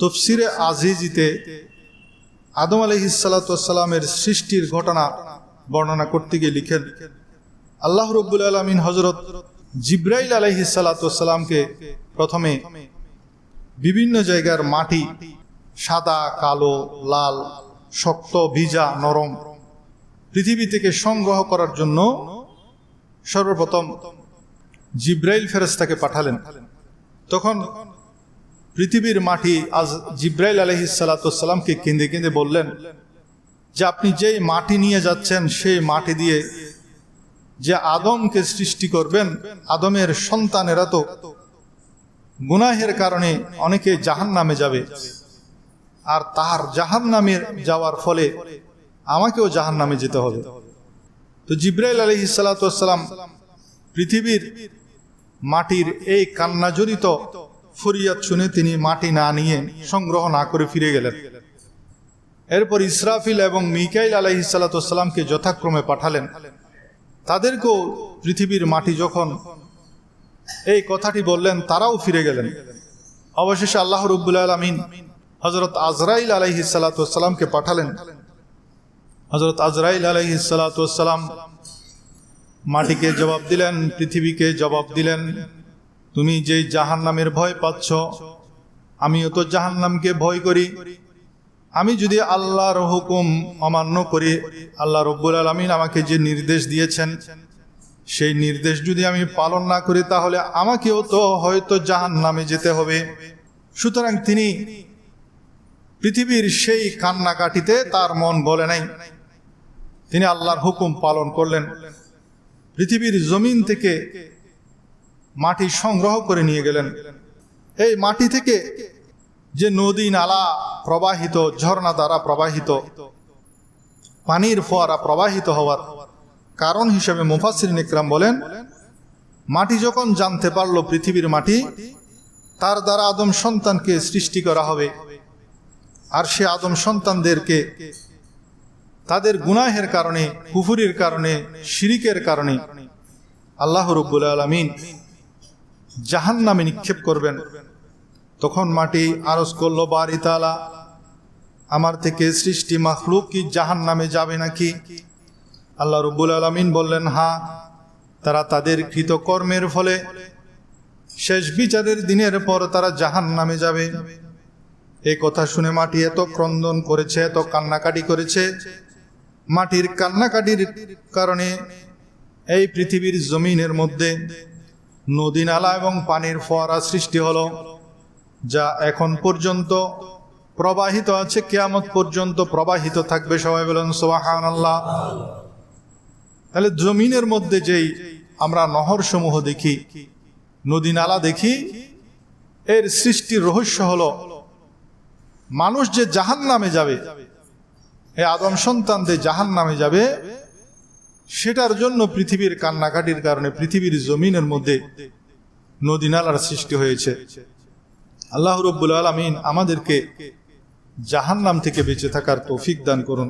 তফসিরে আজিজিতে আদম আলহিসাল্লামের সৃষ্টির ঘটনা বর্ণনা করতে গিয়ে লিখেন, আল্লাহ রব্বুল আলমিন হজরত জিব্রাইল আলহিসাল্লামকে প্রথমে বিভিন্ন জায়গার মাটি, সাদা, কালো, লাল, শক্ত, ভিজা, নরম, পৃথিবী থেকে সংগ্রহ করার জন্য সর্বপ্রথম জিব্রাইল ফেরেস্তাকে পাঠালেন। তখন পৃথিবীর মাটি আজ জিব্রাইল আলহিসাল্লামকে কেঁদে কেঁদে বললেন, যে আপনি যেই মাটি নিয়ে যাচ্ছেন, সেই মাটি দিয়ে যে আদমকে সৃষ্টি করবেন, আদমের সন্তানেরা তো গুনাহের কারণে অনেকে জাহান নামে যাবে। আর তার জাহান নামে যাওয়ার ফলে আমাকেও জাহান নামে যেতে হবে। তো জিব্রাইল আলহি সালাতাম পৃথিবীর মাটির এই কান্নাজড়িত ফরিয়াদ শুনে তিনি মাটি না নিয়ে সংগ্রহ না করে ফিরে গেলেন। এরপর ইসরাফিল এবং মিকাইল আলহি সালাতামকে যথাক্রমে পাঠালেন। তাদেরকেও পৃথিবীর মাটি যখন এই কথাটি বললেন, তারাও ফিরে গেলেন। অবশেষে আল্লাহ রব্বুল আলমিন হজরত আজরাইল আলহি সালাতামকে পাঠালেন। হজরত আজরাইল আলহি সালাতাম মাটিকে জবাব দিলেন, পৃথিবীকে জবাব দিলেন। তুমি যে জাহান নামের ভয় পাচ্ছ, আমিও তো জাহান নামকে ভয় করি। আমি যদি আল্লাহর হুকুম অমান্য করি, আল্লাহ রব্বুল আলমিন আমাকে যে নির্দেশ দিয়েছেন, সেই নির্দেশ যদি আমি পালন না করি, তাহলে আমাকেও তো হয়তো জাহান নামে যেতে হবে। সুতরাং তিনি পৃথিবীর সেই কান্নাকাটিতে তার মন বলে নাই। তিনি আল্লাহর হুকুম পালন করলেন। পৃথিবীর জমিন থেকে মাটি সংগ্রহ করে নিয়ে গেলেন। এই মাটি থেকে যে নদী নালা প্রবাহিত, ঝর্ণা দ্বারা প্রবাহিত, পানির ফোয়ারা প্রবাহিত হওয়ার কারণ হিসেবে মুফাসির নিকরাম বলেন, মাটি যখন জানতে পারল পৃথিবীর মাটি, তার দ্বারা আদম সন্তানকে সৃষ্টি করা হবে। আর সে আদম সন্তানদেরকে তাদের গুনাহের কারণে, কুফুরির কারণে, শিরিকের কারণে আল্লাহ রব্বুল আলমিন জাহান নামে নিক্ষেপ করবেন। তখন মাটি আরজ করল বাড়ি তালা, আমার থেকে সৃষ্টি মাখলুক কি জাহান নামে যাবে নাকি? আল্লাহ রব্বুল আলমিন বললেন, হা, তারা তাদের কৃত কর্মের ফলে। শেষ বিচারের দিনের পর তারা জাহান নামে যাবে। এই কথা শুনে মাটি এত ক্রন্দন করেছে, এত কান্নাকাটি করেছে। মাটির কান্নাকাটির কারণে এই পৃথিবীর জমিনের মধ্যে নদী নালা এবং পানির ফোয়ারা সৃষ্টি হলো, যা এখন পর্যন্ত প্রবাহিত আছে, কেয়ামত পর্যন্ত প্রবাহিত থাকবে। সবাই বলেন সোহান আল্লাহ তাহলে জমিনের মধ্যে যেই আমরা নহর সমূহ দেখি, নদী নালা দেখি, এর সৃষ্টির রহস্য হল, মানুষ যে জাহান নামে যাবে, এ আদম সন্তানদের জাহান নামে যাবে সেটার জন্য পৃথিবীর কান্নাকাটির কারণে পৃথিবীর জমিনের মধ্যে নদী নালার সৃষ্টি হয়েছে। আল্লাহ রব্বুল আলমিন আমাদেরকে জাহান নাম থেকে বেঁচে থাকার তৌফিক দান করুন।